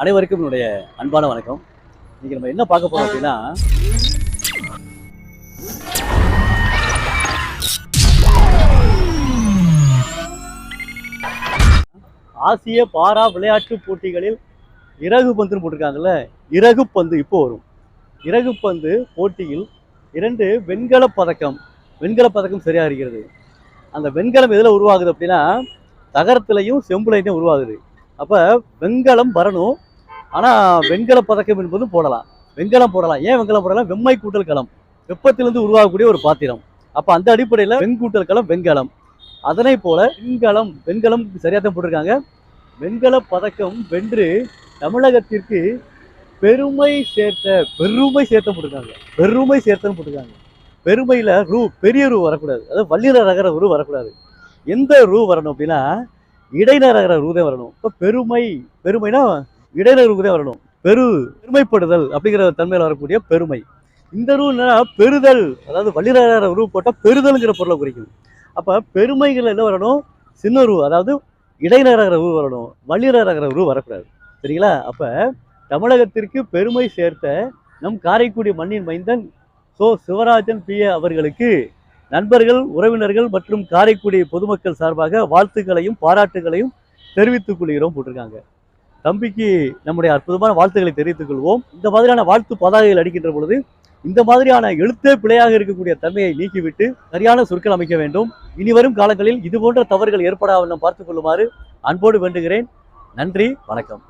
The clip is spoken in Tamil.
அனைவருக்கும் என்னுடைய அன்பான வணக்கம். இன்னைக்கு நம்ம என்ன பார்க்க போறோம் அப்படின்னா ஆசிய பாரா விளையாட்டு போட்டிகளில் இறகு பந்துன்னு போட்டிருக்காங்கல்ல இறகு பந்து இப்போ வரும். இறகு பந்து போட்டியில் இரண்டு வெண்கல பதக்கம் வெண்கல பதக்கம் சரியா இருக்கிறது. அந்த வெண்கலம் எதில் உருவாகுது அப்படின்னா தகரத்துலையும் செம்புலையும் உருவாகுது. அப்போ வெண்கலம் வரணும் ஆனால் வெண்கல பதக்கம் என்பதும் போடலாம். வெண்கலம் போடலாம். ஏன் வெண்கலம் போடலாம்? வெம்மை கூட்டல் களம். வெப்பத்திலிருந்து உருவாகக்கூடிய ஒரு பாத்திரம். அப்போ அந்த அடிப்படையில் வெண்கூட்டல் களம் வெண்கலம். அதனை போல வெண்கலம் வெண்கலம் சரியாக தான் போட்டிருக்காங்க. வெண்கல பதக்கம் வென்று தமிழகத்திற்கு பெருமை சேர்த்த பெருமை சேர்த்த போட்டிருக்காங்க. பெருமை சேர்த்தன்னு போட்டிருக்காங்க. பெருமையில் ரூ பெரிய ரூ வரக்கூடாது. அதாவது வள்ளிர ரகர ரூ வரக்கூடாது. எந்த ரூ வரணும் அப்படின்னா இடைநரகர ரூ தான் வரணும். இப்போ பெருமை பெருமைனா இடைநர தான் வரணும். பெரு பெருமைப்படுதல் அப்படிங்கிற தன்மையில் வரக்கூடிய பெருமை. இந்த ரூ என்னன்னா பெறுதல். அதாவது வள்ளிரகர ரூ போட்டால் பெறுதல்ங்கிற பொருளை குறிக்கும் அப்போ பெருமைகள் என்ன வரணும்? சின்ன ரூ அதாவது இடைநரகர ரூ வரணும். வள்ளிரகர ரூ வரக்கூடாது. சரிங்களா? அப்போ தமிழகத்திற்கு பெருமை சேர்த்த நம் காரைக்குடி மண்ணின் மைந்தன் சோ சிவராஜன் பி அவர்களுக்கு நண்பர்கள் உறவினர்கள் மற்றும் காரைக்குடி பொதுமக்கள் சார்பாக வாழ்த்துக்களையும் பாராட்டுகளையும் தெரிவித்துக் கொள்கிறோம் போட்டிருக்காங்க. தம்பிக்கு நம்முடைய அற்புதமான வாழ்த்துக்களை தெரிவித்துக் கொள்வோம். இந்த மாதிரியான வாழ்த்து பதாகைகள் அடிக்கின்ற பொழுது இந்த மாதிரியான எழுத்தே பிழையாக இருக்கக்கூடிய தன்மையை நீக்கிவிட்டு சரியான சொற்கள் அமைக்க வேண்டும். இனி வரும் காலங்களில் இது போன்ற தவறுகள் ஏற்படாமல் பார்த்துக் கொள்ளுமாறு அன்போடு வேண்டுகிறேன். நன்றி வணக்கம்.